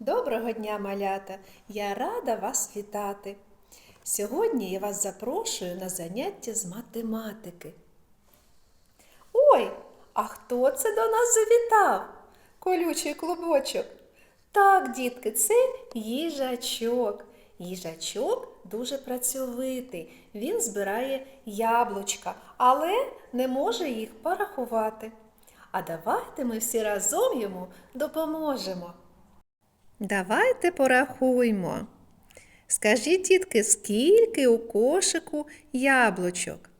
Доброго дня, малята! Я рада вас вітати. Сьогодні я вас запрошую на заняття з математики. Ой, а хто це до нас завітав? Колючий клубочок. Так, дітки, це їжачок. Їжачок дуже працьовитий. Він збирає яблучка, але не може їх порахувати. А давайте ми всі разом йому допоможемо. Давайте порахуймо. Скажіть, дітки, скільки у кошику яблучок?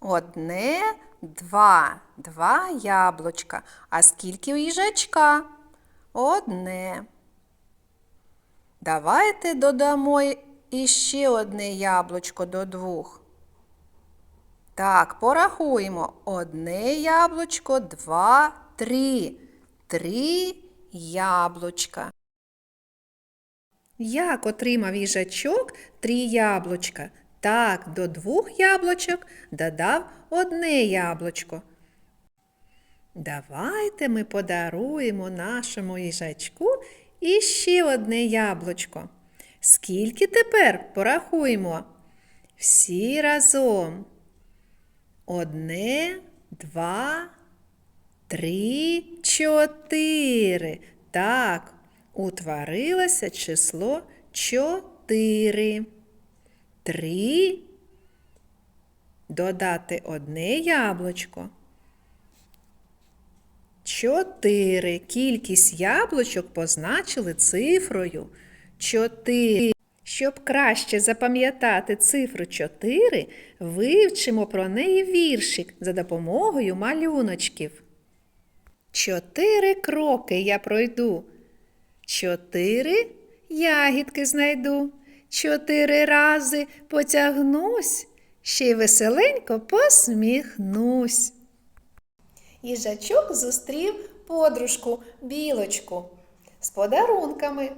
Одне, два, два яблучка. А скільки у їжачка? Одне. Давайте додамо іще одне яблучко до двох. Так, порахуємо. Одне яблучко, два, три. Три яблучка. Як отримав їжачок три яблучка? Так, до двох яблучок додав одне яблучко. Давайте ми подаруємо нашому їжачку іще одне яблучко. Скільки тепер порахуємо? Всі разом. Одне, два, три, чотири. Так, утворилося число чотири. Три. Додати одне яблучко. Чотири. Кількість яблучок позначили цифрою 4. Щоб краще запам'ятати цифру 4, вивчимо про неї віршик за допомогою малюночків. Чотири кроки я пройду. Чотири ягідки знайду. Чотири рази потягнусь, ще й веселенько посміхнусь. Їжачок зустрів подружку білочку з подарунками.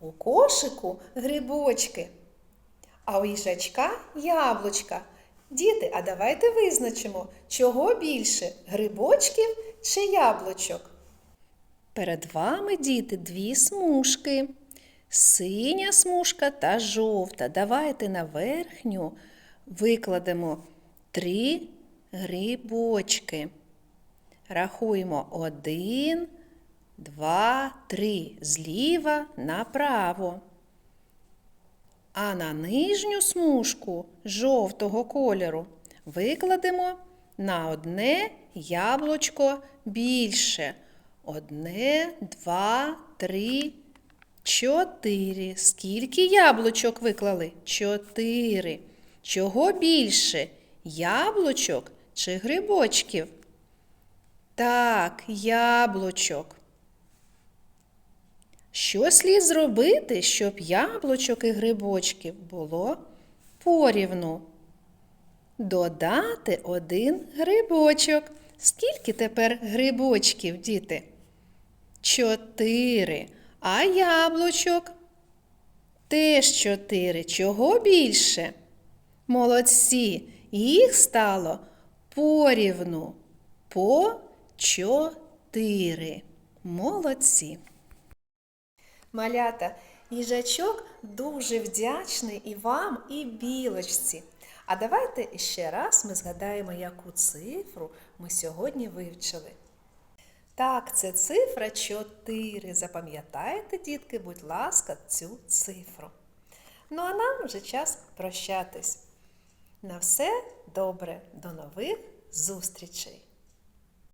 У кошику грибочки, а у їжачка яблучка. Діти, а давайте визначимо, чого більше грибочків чи яблучок. Перед вами, діти, дві смужки. Синя смужка та жовта. Давайте на верхню викладемо три грибочки. Рахуємо один, два, три. Зліва направо. А на нижню смужку жовтого кольору викладемо на одне яблучко більше. Одне, два, три, чотири. Скільки яблучок виклали? Чотири. Чого більше? Яблучок чи грибочків? Так, яблучок. Що слід зробити, щоб яблучок і грибочків було порівну? Додати один грибочок. Скільки тепер грибочків, діти? Чотири. А яблучок? Теж чотири. Чого більше? Молодці. Їх стало порівну. По чотири. Молодці. Малята, їжачок дуже вдячний і вам, і білочці. А давайте ще раз ми згадаємо, яку цифру ми сьогодні вивчили. Так, це цифра 4. Запам'ятайте, дітки, будь ласка, цю цифру. Ну а нам вже час прощатись. На все добре, до нових зустрічей!